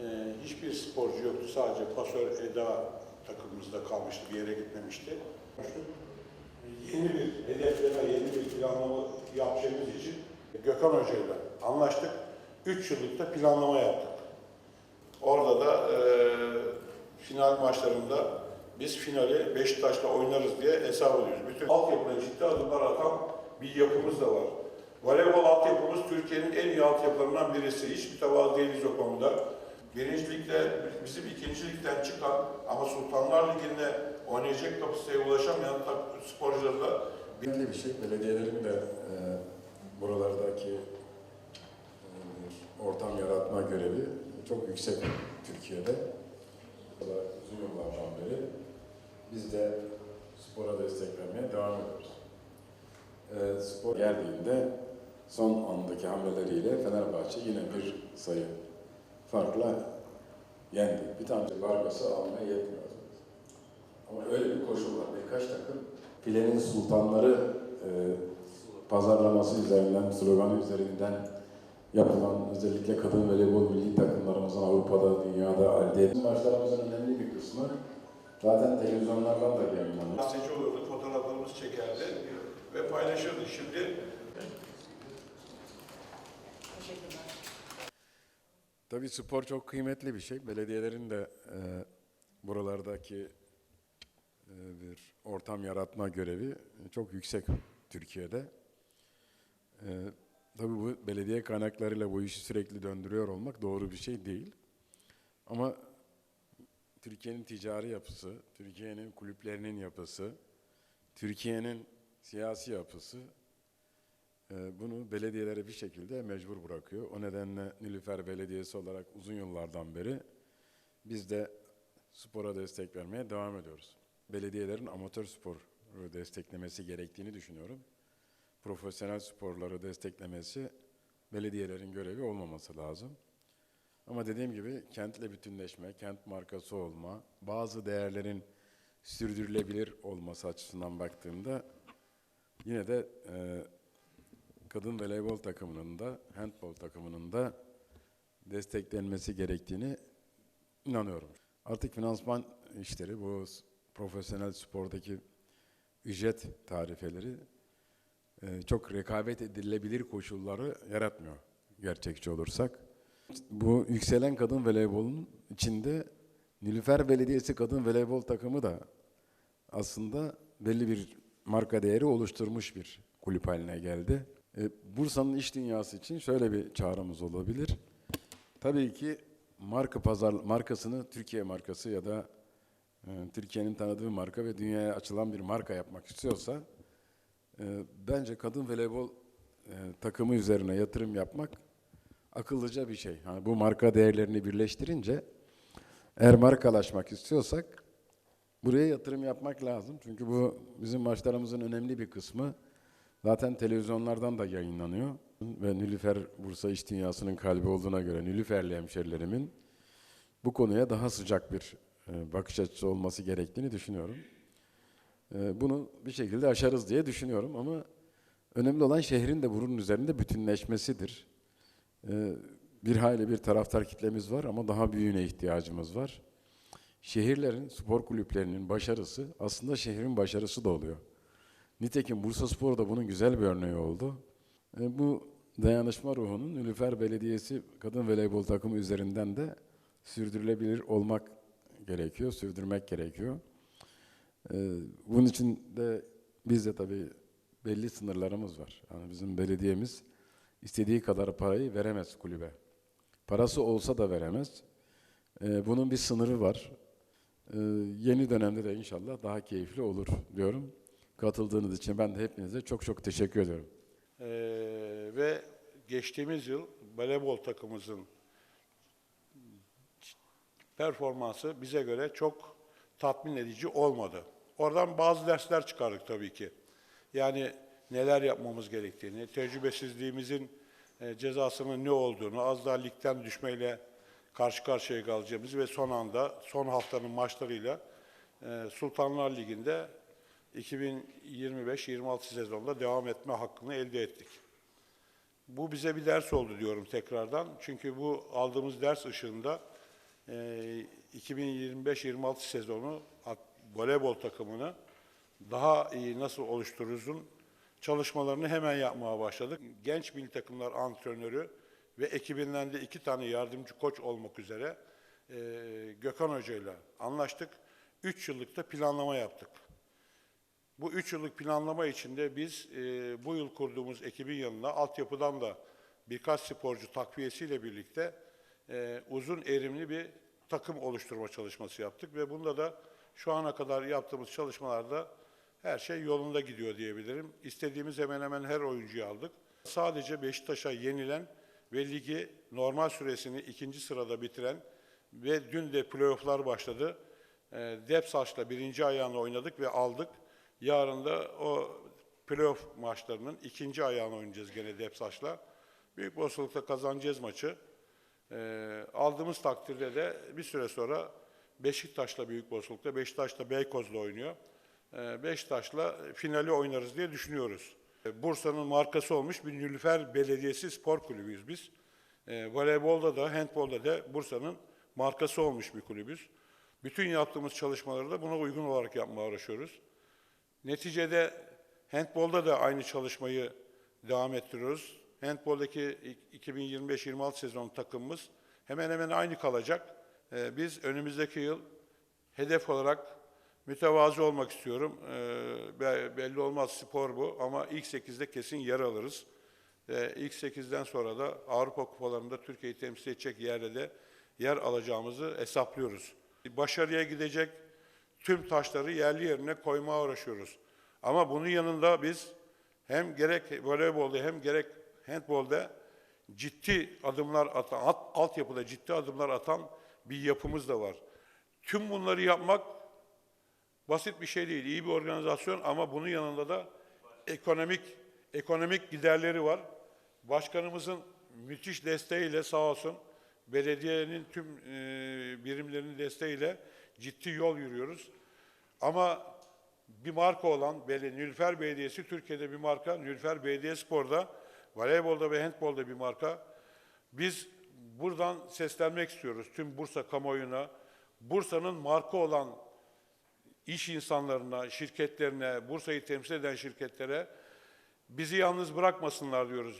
Ee, hiçbir sporcu yoktu. Sadece pasör Eda takımımızda kalmıştı. Bir yere gitmemişti. Yeni bir hedefleme, yeni bir planlama yapacağımız için Gökhan Hoca ile anlaştık. 3 yıllık da planlama yaptık. Orada da e, final maçlarında biz finali Beşiktaş'la oynarız diye hesap ediyoruz. Bütün altyapıda ciddi adımlar atan bir yapımız da var. Voleybol altyapımız Türkiye'nin en iyi altyapılarından birisi. Hiç mütevazı değiliz o konuda. Birinci ligde bizim ikinci ligden çıkan ama Sultanlar Ligi'nde oynayacak kapasiteye ulaşamayan sporcularla bir şey. Belediyelerin de e, buralardaki e, ortam yaratma görevi çok yüksek Türkiye'de. Uzun yıllardan beri biz de spora destek vermeye devam ediyoruz. E, spor geldiğinde son andaki hamleleriyle Fenerbahçe yine bir sayı farkla yendi. Bir tane Vargas'ı almaya yetmiyor. Ama öyle bir koşul var. Birkaç takım filenin sultanları e, pazarlaması üzerinden, sloganı üzerinden yapılan özellikle kadın voleybol milli takımlarımızın Avrupa'da, dünyada elde ettiği maçlarımızın önemli bir kısmı zaten televizyonlardan da yayınlanıyor. gazeteci olurdu, fotoğraflarımızı çekerdi ve paylaşırdı. Şimdi Tabii spor çok kıymetli bir şey. Belediyelerin de e, buralardaki e, bir ortam yaratma görevi çok yüksek Türkiye'de. E, tabii bu belediye kaynaklarıyla bu işi sürekli döndürüyor olmak doğru bir şey değil. Ama Türkiye'nin ticari yapısı, Türkiye'nin kulüplerinin yapısı, Türkiye'nin siyasi yapısı Bunu belediyelere bir şekilde mecbur bırakıyor. O nedenle Nilüfer Belediyesi olarak uzun yıllardan beri biz de spora destek vermeye devam ediyoruz. Belediyelerin amatör sporu desteklemesi gerektiğini düşünüyorum. Profesyonel sporları desteklemesi belediyelerin görevi olmaması lazım. Ama dediğim gibi kentle bütünleşme, kent markası olma, bazı değerlerin sürdürülebilir olması açısından baktığımda yine de e, kadın voleybol takımının da, handbol takımının da desteklenmesi gerektiğini inanıyorum. Artık finansman işleri, bu profesyonel spordaki ücret tarifeleri e, çok rekabet edilebilir koşulları yaratmıyor gerçekçi olursak. Bu yükselen kadın voleybolun içinde Nilüfer Belediyesi Kadın Voleybol takımı da aslında belli bir marka değeri oluşturmuş bir kulüp haline geldi. E, Bursa'nın iş dünyası için şöyle bir çağrımız olabilir. Tabii ki marka pazar markasını Türkiye markası ya da e, Türkiye'nin tanıdığı marka ve dünyaya açılan bir marka yapmak istiyorsa e, bence kadın voleybol takımı üzerine yatırım yapmak akıllıca bir şey. Yani bu marka değerlerini birleştirince eğer markalaşmak istiyorsak buraya yatırım yapmak lazım. Çünkü bu bizim maçlarımızın önemli bir kısmı zaten televizyonlardan da yayınlanıyor. Ve Nilüfer Bursa İş Dünyası'nın kalbi olduğuna göre Nilüferli hemşerilerimin bu konuya daha sıcak bir e, bakış açısı olması gerektiğini düşünüyorum. E, Bunu bir şekilde aşarız diye düşünüyorum ama önemli olan şehrin de bunun üzerinde bütünleşmesidir. E, Bir hayli bir taraftar kitlemiz var ama daha büyüğüne ihtiyacımız var. Şehirlerin, spor kulüplerinin başarısı aslında şehrin başarısı da oluyor. Nitekim Bursa Spor da bunun güzel bir örneği oldu. E, bu dayanışma ruhunun Nilüfer Belediyesi kadın voleybol takımı üzerinden de sürdürülebilir olmak gerekiyor, sürdürmek gerekiyor. E, bunun için de biz de tabii belli sınırlarımız var. Yani bizim belediyemiz istediği kadar parayı veremez kulübe. Parası olsa da veremez. E, bunun bir sınırı var. E, yeni dönemde de inşallah daha keyifli olur diyorum. Katıldığınız için ben de hepinize çok çok teşekkür ediyorum. Ee, ve geçtiğimiz yıl voleybol takımımızın performansı bize göre çok tatmin edici olmadı. Oradan bazı dersler çıkardık tabii ki. Yani neler yapmamız gerektiğini, tecrübesizliğimizin e, cezasının ne olduğunu, az daha ligden düşmeyle karşı karşıya kalacağımız ve son anda, son haftanın maçlarıyla e, Sultanlar Ligi'nde 2025-26 sezonda devam etme hakkını elde ettik. Bu bize bir ders oldu diyorum tekrardan. Çünkü bu aldığımız ders ışığında e, 2025-26 sezonu voleybol takımını daha iyi nasıl oluştururuzun çalışmalarını hemen yapmaya başladık. Genç milli takımlar antrenörü ve ekibinden de iki tane yardımcı koç olmak üzere e, Gökhan Hoca ile anlaştık. Üç yıllık da planlama yaptık. Bu üç yıllık planlama içinde biz e, bu yıl kurduğumuz ekibin yanına altyapıdan da birkaç sporcu takviyesiyle birlikte e, uzun erimli bir takım oluşturma çalışması yaptık ve bunda da şu ana kadar yaptığımız çalışmalarda her şey yolunda gidiyor diyebilirim. İstediğimiz hemen hemen her oyuncuyu aldık. Sadece Beşiktaş'a yenilen ve ligi normal süresini ikinci sırada bitiren ve dün de playofflar başladı. E, Depsaç'la birinci ayağını oynadık ve aldık. Yarın da o playoff maçlarının ikinci ayağını oynayacağız gene Depsaç'la. Büyük olasılıkla kazanacağız maçı. Ee, aldığımız takdirde de bir süre sonra Beşiktaş'la büyük olasılıkla, Beşiktaş da Beykoz'la oynuyor. Ee, Beşiktaş'la finali oynarız diye düşünüyoruz. Ee, Bursa'nın markası olmuş bir Nülüfer Belediyesi Spor Kulübüyüz biz. Ee, voleybolda da, handbolda da Bursa'nın markası olmuş bir kulübüz. Bütün yaptığımız çalışmaları da buna uygun olarak yapmaya uğraşıyoruz. Neticede handbolda da aynı çalışmayı devam ettiriyoruz. Handboldaki 2025-26 sezon takımımız hemen hemen aynı kalacak. Ee, Biz önümüzdeki yıl hedef olarak mütevazı olmak istiyorum. Ee, be- Belli olmaz spor bu ama ilk 8'de kesin yer alırız. Ee, İlk 8'den sonra da Avrupa kupalarında Türkiye'yi temsil edecek yerde de yer alacağımızı hesaplıyoruz. Başarıya gidecek tüm taşları yerli yerine koymaya uğraşıyoruz. Ama bunun yanında biz hem gerek voleybolda hem gerek handbolda ciddi adımlar atan, alt, altyapıda ciddi adımlar atan bir yapımız da var. Tüm bunları yapmak basit bir şey değil, iyi bir organizasyon ama bunun yanında da ekonomik ekonomik giderleri var. Başkanımızın müthiş desteğiyle sağ olsun belediyenin tüm e, birimlerinin desteğiyle ciddi yol yürüyoruz. Ama bir marka olan Nülfer Belediyesi Türkiye'de bir marka. Nülfer Belediye Spor'da, voleybolda ve handbolda bir marka. Biz buradan seslenmek istiyoruz tüm Bursa kamuoyuna. Bursa'nın marka olan iş insanlarına, şirketlerine, Bursa'yı temsil eden şirketlere bizi yalnız bırakmasınlar diyoruz.